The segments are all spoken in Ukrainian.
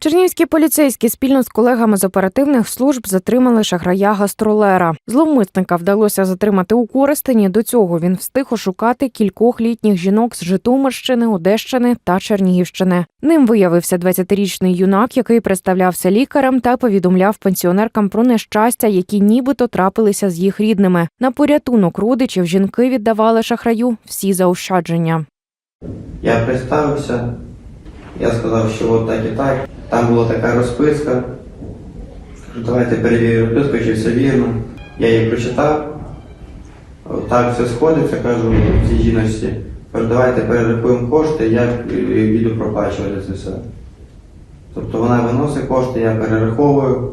Чернігівські поліцейські спільно з колегами з оперативних служб затримали шахрая гастролера. Зловмисника вдалося затримати у Коростені. До цього він встиг ошукати кількох літніх жінок з Житомирщини, Одещини та Чернігівщини. Ним виявився 20-річний юнак, який представлявся лікарем та повідомляв пенсіонеркам про нещастя, які нібито трапилися з їх рідними. На порятунок родичів жінки віддавали шахраю всі заощадження. Я представився, я сказав, що от так і так. Там була така розписка. Давайте перевірю розписку, чи все вірно. Я її прочитав. Так все сходиться, кажу цій жіночці. Кажу, давайте перерахуємо кошти, я е, піду проплачувати це все. Тобто вона виносить кошти, я перераховую.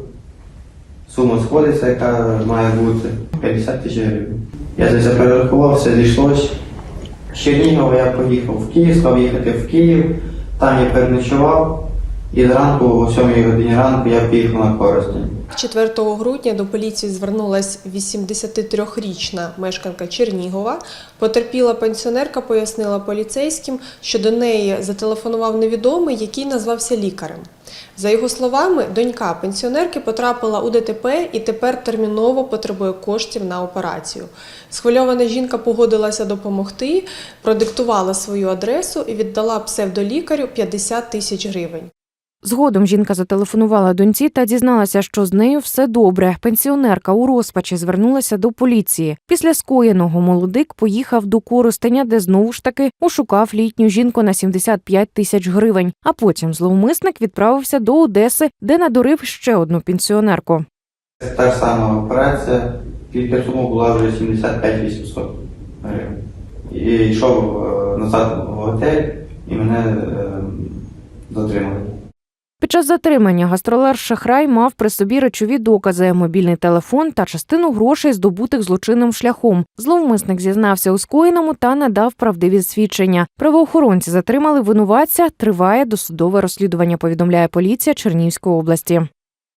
Сума сходиться, яка має бути 50 тисяч гривень. Я це перерахував, все зійшлось. З Чернігова я поїхав в Київ, став їхати в Київ, там я переночував, і зранку, о 7 годині ранку, я поїхав на Коростень. 4 грудня до поліції звернулась 83-річна мешканка Чернігова. Потерпіла пенсіонерка, пояснила поліцейським, що до неї зателефонував невідомий, який назвався лікарем. За його словами, донька пенсіонерки потрапила у ДТП і тепер терміново потребує коштів на операцію. Схвильована жінка погодилася допомогти, продиктувала свою адресу і віддала псевдолікарю 50 тисяч гривень. Згодом жінка зателефонувала доньці та дізналася, що з нею все добре. Пенсіонерка у розпачі звернулася до поліції. Після скоєного молодик поїхав до Коростеня, де знову ж таки ошукав літню жінку на 75 тисяч гривень. А потім зловмисник відправився до Одеси, де надурив ще одну пенсіонерку. Та ж сама операція, тільки сума була вже 75 800 гривень. І йшов е, назад в готель і мене е, затримали. Під час затримання гастролер Шахрай мав при собі речові докази, мобільний телефон та частину грошей, здобутих злочинним шляхом. Зловмисник зізнався у скоєному та надав правдиві свідчення. Правоохоронці затримали винуватця. Триває досудове розслідування. Повідомляє поліція Чернігівської області.